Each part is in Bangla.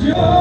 ধন্যবাদ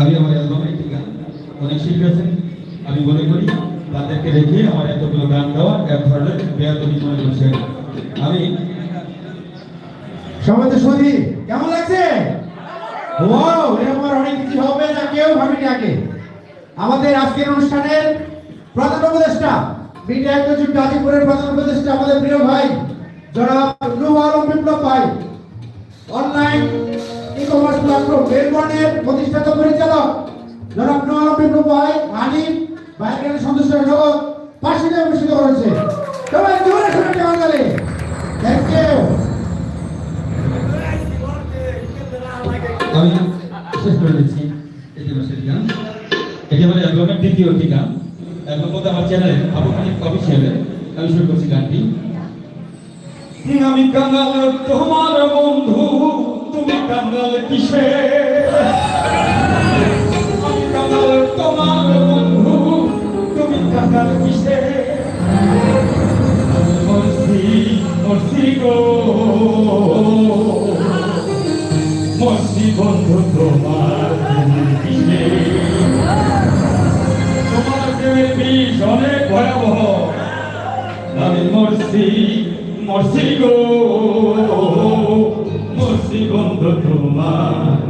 আমি আমার অ্যালবামে, একটি গান অনেক শিল্পী আছেন। আমি মনে করি তাদেরকে রেখে আমার এতগুলো গান গাওয়া এক ধরনের বেয়াদবি মনে করছে আমি কেমন লাগছে? অনেক কিছু হবে কেউ আগে। আমাদের আজকের অনুষ্ঠানের প্রধান উপদেষ্টা, মিডিয়া একজন গাজীপুরের প্রধান উপদেষ্টা, আমাদের প্রিয় ভাই, জনাব আলম বিপ্লব ভাই, অনলাইন কমার্স প্ল্যাটফর্ম মেলবর্নের প্রতিষ্ঠাতা পরিচালক জনাব ভাই সদস্য জগৎ পাশে অনুষ্ঠিত করেছে সবাই জোরে গেলে থ্যাংক ইউ আমি শেষ করে দিচ্ছি। এই মাসের গান এটি আমার অ্যালবামের দ্বিতীয় একটি গান। অ্যালবাম বলতে আমার চ্যানেলে আবু হানিফ অফিসিয়ালে আমি শুরু করছি গানটি। আমি কাঙ্গাল তোমার কাঙ্গাল কিসে? আমি কাঙ্গাল তোমার বন্ধু, তুমি কাঙ্গাল কিসে? মরসি মরসি গো। মরসি বন্ধু তোমার কিসে? তোমার প্রেমের বিষ অনেক ভয়াবহ। আমি মরছি মরছি গো। মরছি বন্ধু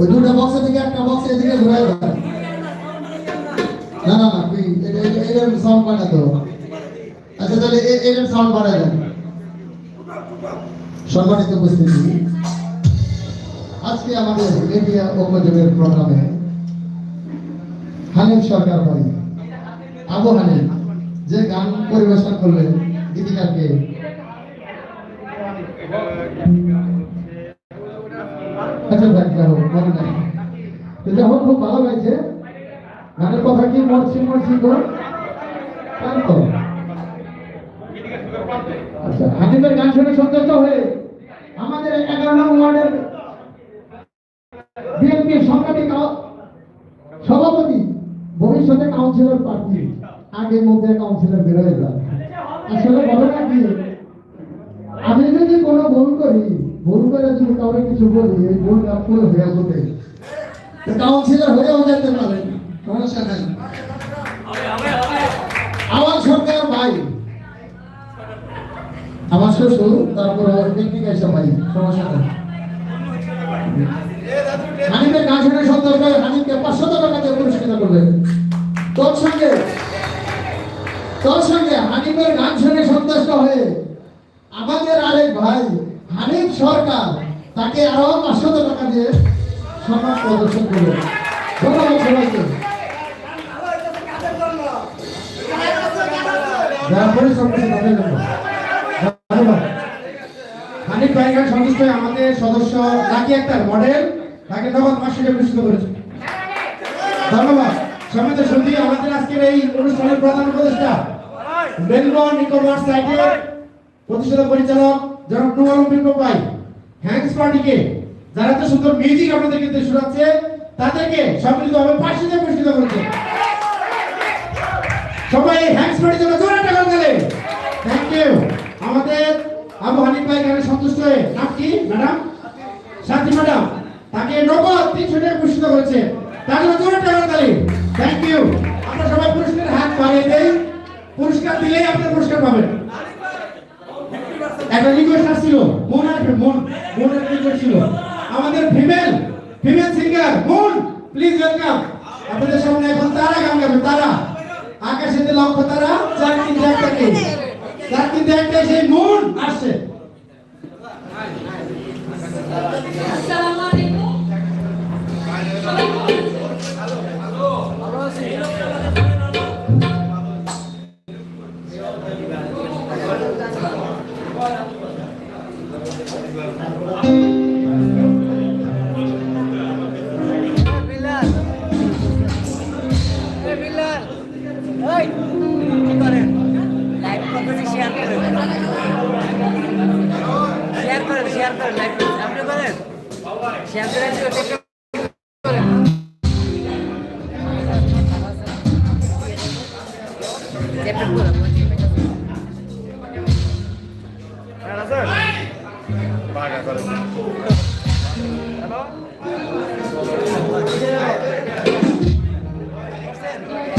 ওই দুটা বক্সের থেকে একটা বক্স এদিকে ঘুরাই না না না এটা- সাউন্ড তো আচ্ছা তাহলে এ- এটার সাউন্ড দেন সম্মানিত উপস্থিতি। আজকে আমাদের মিডিয়া প্রোগ্রামে হানিফ সরকার ভাই আবু যে গান পরিবেশন করলেন গীতিকারকে যাও মনে নাই। তো হোক, খুব ভালো হয়েছে। গানের কথা কি মরছি মরছি তো। আচ্ছা গান শুনে হয়ে আমাদের এগারো ওয়ার্ডের বিএনপি সভাপতি ভবিষ্যতে কাউন্সিলর প্রার্থী। আগে মধ্যে কাউন্সিলর বেরোয় আসলে ঘটনা কি? আমি যদি কোনো ভুল করি করে যদি কাউকে কিছু বলি এই ভুলটা পুরো হয়ে যেতে কাউন্সিলর হয়েও যেতে পারে সমস্যা নাই। আমার সরকার ভাই। আমার শ্বশুর তারপর টেকনিক এসে ভাই সমস্যা নাই। হানিফের গান শুনে সন্তোষ করে হানিফকে পাঁচশো টাকা দিয়ে পুরস্কৃত করবে। তোর সঙ্গে তোর সঙ্গে হানিফের গান শুনে সন্তুষ্ট হয়ে আমাদের আরেক ভাই সরকার তাকে আরও পাঁচশো টাকা দিয়ে সম্মান প্রদর্শন করবে। ধন্যবাদ সবাইকে। আমাদের সদস্য লাকি একটা মডেল তাকে নগদ টাকা পুরস্কৃত ধন্যবাদ। সমিত সন্ধি আমাদের আজকের এই অনুষ্ঠানের প্রধান উপদেষ্টা। রেলওয়ে নিকোবর সাইটের পরিচালক আলম বিপ্লব ভাই হ্যাংস পার্টিকে যারা তো সুন্দর মিউজিক দিয়ে শোনাচ্ছে, তাদেরকে সম্মিলিতভাবে দিয়ে পুরস্কৃত করেছে। সবাই হ্যাংস পার্টির জন্য জোরে টাকা দিলে থ্যাংক ইউ আমাদের আবু হানিফ ভাই এখানে সন্তুষ্ট হয়ে, নাম কি? ম্যাডাম? সাথী ম্যাডাম, তাকে নগদ তিনশো টাকা পুরস্কৃত করেছে। তার জন্য জোরে টাকা দিলে থ্যাংক ইউ আমরা সবাই পুরস্কারের হাত বাড়িয়ে দেই। পুরস্কার দিলেই আপনার পুরস্কার পাবেন। একটা রিকোয়েস্ট আসছিল। মন আর মন মন একটা রিকোয়েস্ট ছিল আমাদের ফিমেল ফিমেল সিঙ্গার মন প্লিজ ওয়েলকাম আপনাদের সামনে এখন তারা গান গাবে, তারা। আকাশেতে লক্ষ্য, তারা চার তিন একটা চার তিন একটা সেই মন আসছে। শেয়ার করেন? শেয়ার করেন। শেয়ার করেন শেয়ার করেন Yeah.